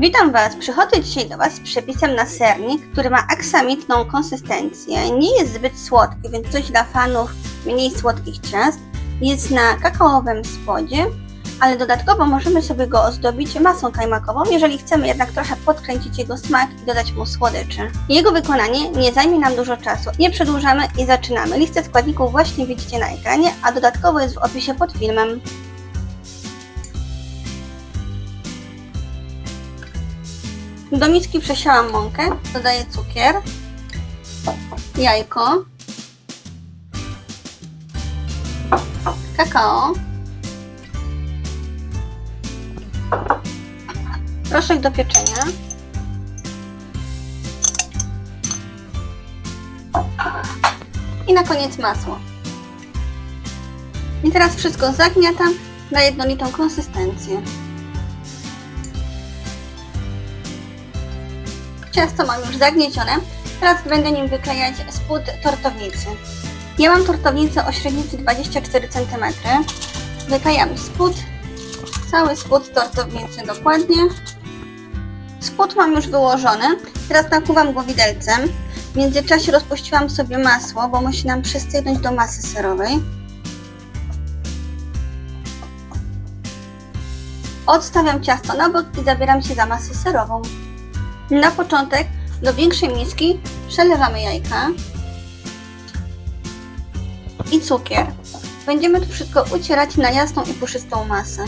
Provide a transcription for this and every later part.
Witam Was. Przychodzę dzisiaj do Was z przepisem na sernik, który ma aksamitną konsystencję. Nie jest zbyt słodki, więc coś dla fanów mniej słodkich ciast. Jest na kakaowym spodzie, ale dodatkowo możemy sobie go ozdobić masą kajmakową, jeżeli chcemy jednak trochę podkręcić jego smak i dodać mu słodyczy. Jego wykonanie nie zajmie nam dużo czasu. Nie przedłużamy i zaczynamy. Listę składników właśnie widzicie na ekranie, a dodatkowo jest w opisie pod filmem. Do miski przesiałam mąkę, dodaję cukier, jajko, kakao, proszek do pieczenia, i na koniec masło. I teraz wszystko zagniatam na jednolitą konsystencję. Ciasto mam już zagniecione. Teraz będę nim wyklejać spód tortownicy. Ja mam tortownicę o średnicy 24 cm. Wyklejam spód, cały spód tortownicy dokładnie. Spód mam już wyłożony. Teraz nakłuwam go widelcem. W międzyczasie rozpuściłam sobie masło, bo musi nam przystygnąć do masy serowej. Odstawiam ciasto na bok i zabieram się za masę serową. Na początek do większej miski przelewamy jajka i cukier. Będziemy to wszystko ucierać na jasną i puszystą masę.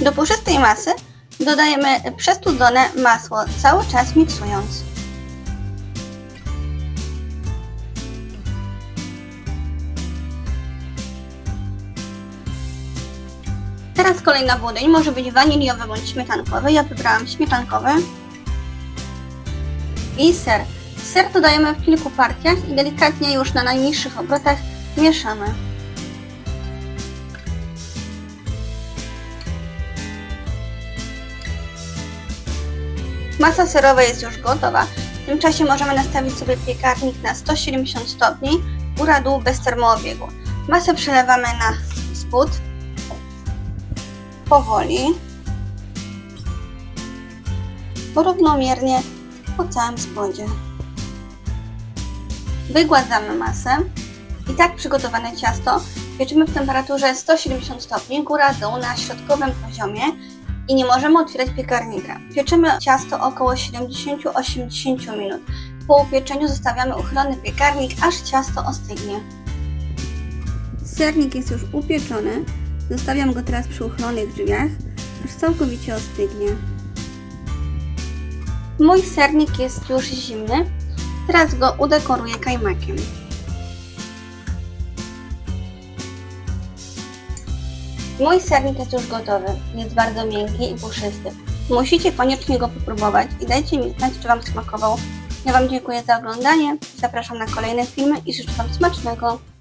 Do puszystej masy dodajemy przestudzone masło, cały czas miksując. Teraz kolejna budyń może być waniliowy bądź śmietankowy. Ja wybrałam śmietankowy. I ser. Ser dodajemy w kilku partiach i delikatnie już na najniższych obrotach mieszamy. Masa serowa jest już gotowa. W tym czasie możemy nastawić sobie piekarnik na 170 stopni, góra dół bez termoobiegu. Masę przelewamy na spód powoli, równomiernie po całym spodzie. Wygładzamy masę i tak przygotowane ciasto pieczymy w temperaturze 170 stopni, góra dół na środkowym poziomie i nie możemy otwierać piekarnika. Pieczymy ciasto około 70-80 minut. Po upieczeniu zostawiamy uchylony piekarnik, aż ciasto ostygnie. Sernik jest już upieczony. Zostawiam go teraz przy uchylonych drzwiach, aż całkowicie ostygnie. Mój sernik jest już zimny. Teraz go udekoruję kajmakiem. Mój sernik jest już gotowy. Jest bardzo miękki i puszysty. Musicie koniecznie go popróbować i dajcie mi znać, czy Wam smakował. Ja Wam dziękuję za oglądanie. Zapraszam na kolejne filmy i życzę Wam smacznego.